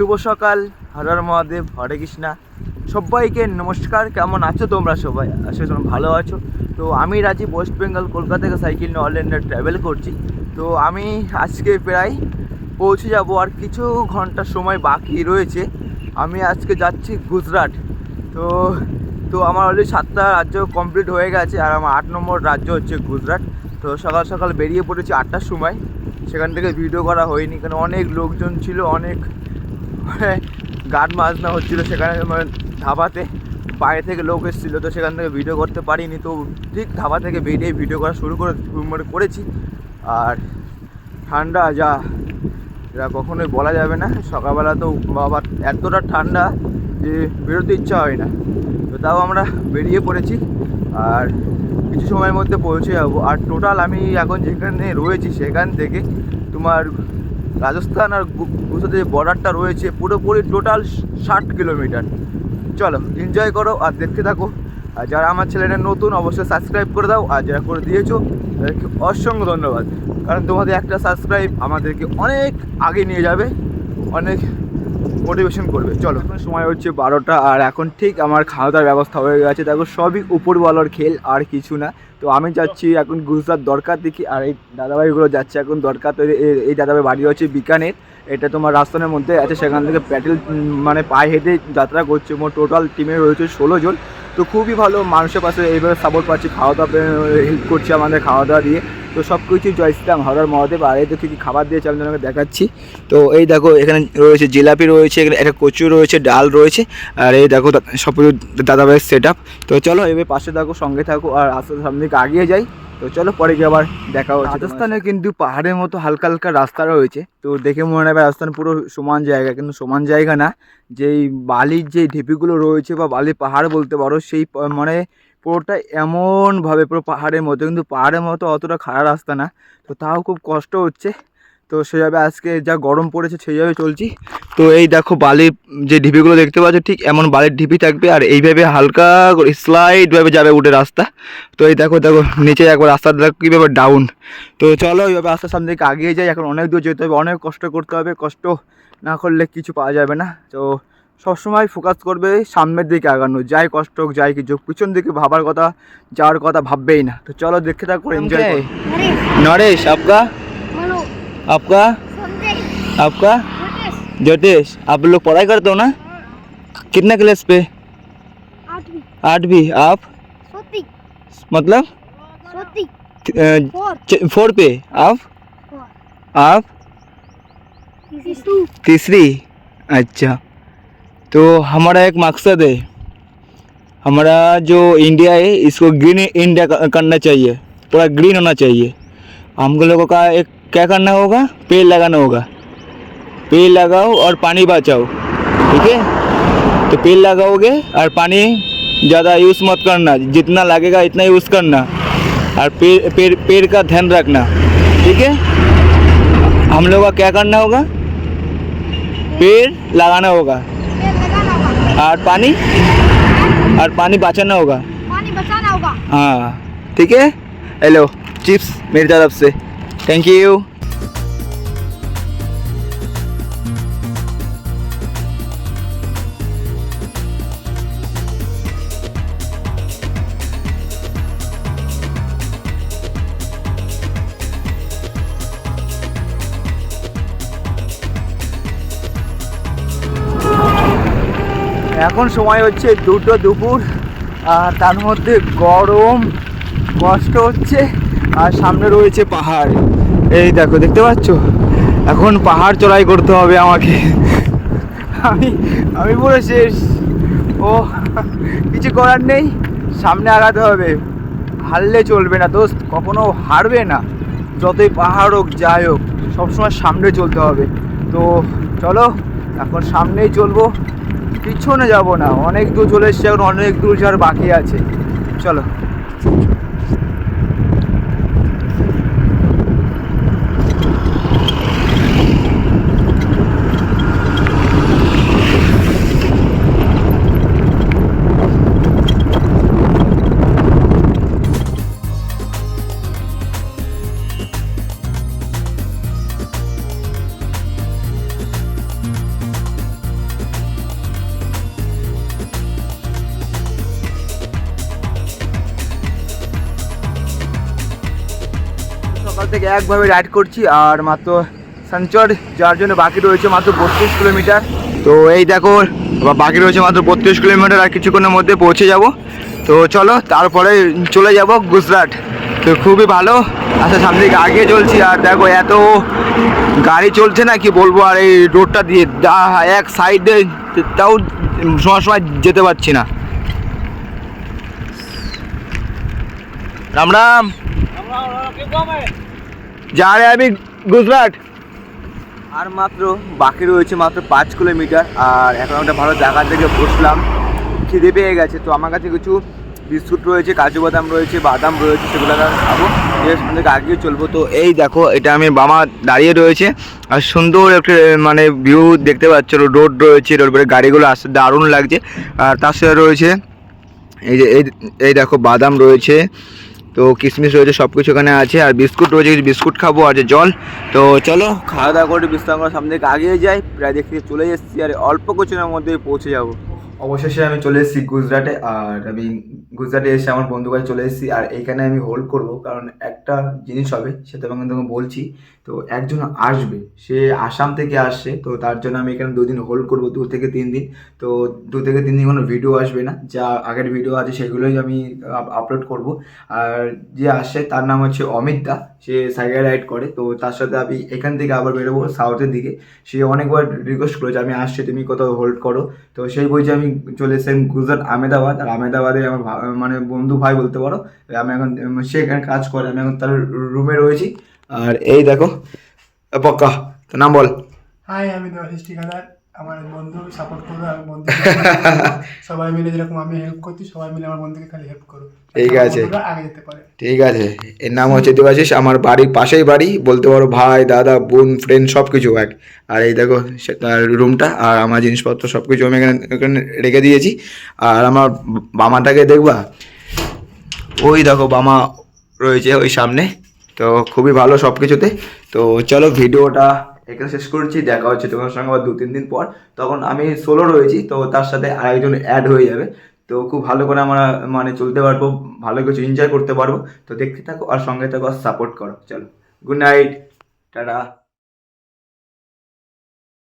শুভ সকাল হরর মহাদেব, হরে কৃষ্ণা। সবাইকে নমস্কার, কেমন আছো তোমরা সবাই? আসলে তোমরা ভালো আছো। তো আমি রাজীব ওয়েস্ট বেঙ্গল কলকাতা থেকে সাইকেল নিয়ে অল ইন্ডিয়া ট্রাভেল করছি। তো আমি আজকে প্রায় পৌঁছে যাব আর কিছু ঘণ্টা সময় বাকি রয়েছে। আমি আজকে যাচ্ছি গুজরাট। তো তো আমার অলরেডি সাতটা রাজ্য কমপ্লিট হয়ে গেছে আর আমার আট নম্বর রাজ্য হচ্ছে গুজরাট। তো সকাল সকাল বেরিয়ে পড়েছি আটটার সময়। সেখান থেকে ভিডিও করা হয়নি, কারণ অনেক লোকজন ছিল, অনেক মানে গান বাজনা হচ্ছিল সেখানে মানে ধাবাতে বাইরে থেকে লোক এসেছিল, তো সেখান থেকে ভিডিও করতে পারিনি। তো ঠিক ধাবা থেকে বেরিয়ে ভিডিও করা শুরু করে মানে করেছি। আর ঠান্ডা যা যা কখনোই বলা যাবে না। সকালবেলা তো বাবা এতটা ঠান্ডা যে বেরোতে ইচ্ছা হয় না। তো তাও আমরা বেরিয়ে পড়েছি। আর কিছু সময়ের মধ্যে পৌঁছে যাব। আর টোটাল আমি এখন যেখানে রয়েছি, সেখান থেকে তোমার রাজস্থান আর গুজরাটের যে বর্ডারটা রয়েছে, পুরোপুরি টোটাল ষাট কিলোমিটার। চলো এনজয় করো আর দেখতে থাকো। আর যারা আমার ছেলেটা নতুন, অবশ্যই সাবস্ক্রাইব করে দাও। আর যারা করে দিয়েছ, তাদেরকে অসংখ্য ধন্যবাদ। কারণ তোমাদের একটা সাবস্ক্রাইব আমাদেরকে অনেক আগে নিয়ে যাবে। অনেক মোটিভেশন করবে। চলো, সময় হচ্ছে বারোটা আর এখন ঠিক আমার খাওয়া দাওয়ার ব্যবস্থা হয়ে গেছে। দেখো, সবই উপরওয়ালার খেল, আর কিছু না। তো আমি যাচ্ছি এখন গুজরাট দরকার দেখি, আর এই দাদাভাইগুলো যাচ্ছে এখন দরকার। তো এই- দাদাভাই বাড়ি হচ্ছে বিকানের। এটা তোমার রাস্তানের মধ্যে আছে, সেখান থেকে প্যাটেল মানে পায়ে হেঁটে যাত্রা করছে। মোট টোটাল টিমে রয়েছে ষোলো জন। তো খুবই ভালো মানুষের পাশে এইভাবে সাপোর্ট পাচ্ছি খাওয়া দাওয়া হেল্প করছে আমাদের খাওয়া দাওয়া দিয়ে। তো সব কিছুই জয় শ্রীরাম হরার মহাদেব আর এই দেখি কি খাবার দিয়েছে আমি তোমাকে দেখাচ্ছি। তো এই দেখো এখানে রয়েছে জিলাপি রয়েছে এখানে একটা কচু রয়েছে ডাল রয়েছে আর এই দেখো সব কিছু দাদাভাইয়ের সেট আপ তো চলো এবার পাশে থাকো সঙ্গে থাকো আর আস্তে আস্তে সামনে দিকে আগিয়ে যাই। তো চলো পরে গিয়ে আবার দেখা হচ্ছে রাজস্থানে কিন্তু পাহাড়ের মতো হালকা হালকা রাস্তা রয়েছে। তো দেখে মনে হবে রাজস্থান পুরো সমান জায়গা কিন্তু সমান জায়গা না। যেই বালির যে ঢিপিগুলো রয়েছে বা বালির পাহাড় বলতে পারো, সেই মানে পুরোটা এমনভাবে পুরো পাহাড়ের মতো, কিন্তু পাহাড়ের মতো অতটা খারাপ রাস্তা না। তো তাও খুব কষ্ট হচ্ছে। তো সেভাবে আজকে যা গরম পড়েছে সেইভাবে চলছি। তো এই দেখো বালির যে ঢিপিগুলো দেখতে পাচ্ছ, ঠিক এমন বালির ঢিপি থাকবে আর এইভাবে হালকা করে স্লাইডভাবে যাবে উঠে রাস্তা। তো এই দেখো দেখো, নিচে একবার রাস্তা দেখো কীভাবে ডাউন তো চলো এইভাবে আস্তে সামনে দিকে আগিয়ে যাই, এখন অনেক দূর যেতে হবে, অনেক কষ্ট করতে হবে, কষ্ট না করলে কিছু পাওয়া যাবে না। তো সবসময় ফোকাস করবে সামনের দিকে আগানো যাই কষ্ট হোক যাই কিছু হোক, পিছন দিকে ভাবার কথা যাওয়ার কথা ভাববেই না তো চলো দেখতে থাকো এনজয় नरेश नरेश आपका मनो आपका संजय आपका नरेश ज्योतिष आप लोग पढ़ाई करते हो ना कितने क्लास पे आठवीं आठवीं आप सोती मतलब सोती अ, फोर च- फोर पे आप फोर आप टू तीसरी अच्छा तो हमारा एक मकसद है, हमारा जो इंडिया है, इसको ग्रीन इंडिया करना चाहिए पूरा ग्रीन होना चाहिए। हम लोगों का एक क्या करना होगा, पेड़ लगाना होगा। पेड़ लगाओ और पानी बचाओ, ठीक है? तो पेड़ लगाओगे और पानी ज़्यादा यूज़ मत करना, जितना लगेगा इतना यूज़ करना। और पेड़ पेड़ पेड़ का ध्यान रखना, ठीक है? हम लोग का क्या करना होगा, पेड़ लगाना होगा। और पानी? और पानी बचाना होगा? पानी बचाना होगा। हाँ ठीक है? हेलो चिप्स मेरी तरफ़ से। थैंक यू এখন সময় হচ্ছে দুটো দুপুর, আর তার মধ্যে গরম, কষ্ট হচ্ছে, আর সামনে রয়েছে পাহাড়। এই দেখো, দেখতে পাচ্ছ? এখন পাহাড় চড়াই করতে হবে আমাকে। আমি আমি পুরো শেষ। ও কিছু করার নেই, সামনে আগাতে হবে। হারলে চলবে না, দোস্ত, কখনো হারবে না। যতই পাহাড় হোক, যাই হোক, সবসময় সামনে চলতে হবে। তো চলো, এখন সামনেই চলবো। পিছনে যাব না অনেক দূর চলে এসছে এখন অনেক দূর যাওয়ার বাকি আছে। চলো। থেকে একভাবে রাইড করছি আর মাত্র সঞ্চর যার জন্য বাকি রয়েছে মাত্র বত্রিশ কিলোমিটার। তো এই দেখো বাকি রয়েছে মাত্র বত্রিশ কিলোমিটার আর কিছুক্ষণের মধ্যে পৌঁছে যাব। তো চলো, তারপরে চলে যাব গুজরাট। তো খুবই ভালো আচ্ছা সামনে দিকে আগে চলছি আর দেখো এত গাড়ি চলছে না, কি বলব, আর এই রোডটা দিয়ে এক সাইডে তাও সময় সময় যেতে পারছি না। রাম রাম। যা রে, আমি গুজরাট। আর মাত্র, বাকি রয়েছে মাত্র পাঁচ কিলোমিটার। আর এখন একটা ভালো জায়গা থেকে বসলাম। খিদে পেয়ে গেছে, তো আমার কাছে কিছু বিস্কুট রয়েছে, কাজু বাদাম রয়েছে বাদাম রয়েছে, সেগুলো খাব। সেখান থেকে আগিয়ে চলবো। তো এই দেখো, এটা আমি বামা দাঁড়িয়ে রয়েছে। আর সুন্দর একটা মানে ভিউ দেখতে পাচ্ছ, রোড রয়েছে, রোড করে গাড়িগুলো আসতে দারুণ লাগছে। আর তার সাথে রয়েছে, এই যে এই দেখো, বাদাম রয়েছে। তো কিশমিশ রয়েছে সব কিছু এখানে আছে। আর বিস্কুট রয়েছে বিস্কুট খাব, আর যে জল। তো চলো, খাওয়া দাওয়া করে বিশ্রাম করে সামনে দিকে আগিয়ে যাই। প্রায় দেখতে চলে এসেছি, আর অল্প কিছুদিনের মধ্যেই পৌঁছে যাব। অবশেষে আমি চলে এসেছি গুজরাটে, আর আমি গুজরাটে এসে আমার বন্ধু কাছে চলে এসেছি। আর এখানে আমি হোল্ড করব, কারণ একটা জিনিস হবে, সেটা আমি তোমাকে বলছি। তো একজন আসবে, সে আসাম থেকে আসছে, তো তার জন্য আমি এখানে দুদিন হোল্ড করব, দু থেকে তিন দিন। তো দু থেকে তিন দিন কোনো ভিডিও আসবে না, যা আগের ভিডিও আছে সেগুলোই আমি আপলোড করব। আর যে আসছে তার নাম হচ্ছে অমিত দা, সে সাইকেল রাইড করে, তো তার সাথে আমি এখান থেকে আবার বেরোবো সাউথের দিকে। সে অনেকবার রিকোয়েস্ট করেছে, আমি আসছি, তুমি কোথাও হোল্ড করো। তো সেই বলছে আমি চলে এসেছি, গুজরাট, আহমেদাবাদ। আর আহমেদাবাদে আমার মানে বন্ধু ভাই বলতে পারো, আমি এখন, সে এখানে কাজ করে, আমি এখন তার রুমে রয়েছি। আর এই দেখো পক্কা তো নাম বল। হাই আমি দেবাশিস ঠিকাদার। আমার বন্ধু সাপোর্ট করবে আমার বন্ধু সবাই মিলে যেরকম আমি হেল্প করছি সবাই মিলে আমার বন্ধুকে খালি হেল্প করো ঠিক আছে। আগে যেতে পারে। ঠিক আছে। এর নাম হচ্ছে দেবাশিস আমার বাড়ির পাশেই বাড়ি। বলতে পারো ভাই দাদা বোন ফ্রেন্ড সব কিছু এক। আর এই দেখো সে- তার রুমটা আর আমার জিনিসপত্র সব কিছু আমি এখানে এখানে রেখে দিয়েছি। আর আমার বামাটাকে দেখবা? ওই দেখো বামা রয়েছে ওই সামনে। তো খুবই ভালো সব কিছুতে তো চলো ভিডিওটা এখানে শেষ করছি, দেখা হচ্ছে তোমার সঙ্গে আবার দু তিন দিন পর। তখন আমি সোলো রয়েছি, তো তার সাথে আরেকজন অ্যাড হয়ে যাবে। তো খুব ভালো করে আমরা মানে চলতে পারব, ভালো কিছু এনজয় করতে পারব। তো দেখতে থাকো আর সঙ্গে থাকো আর সাপোর্ট করো। চলো গুড নাইট টাটা।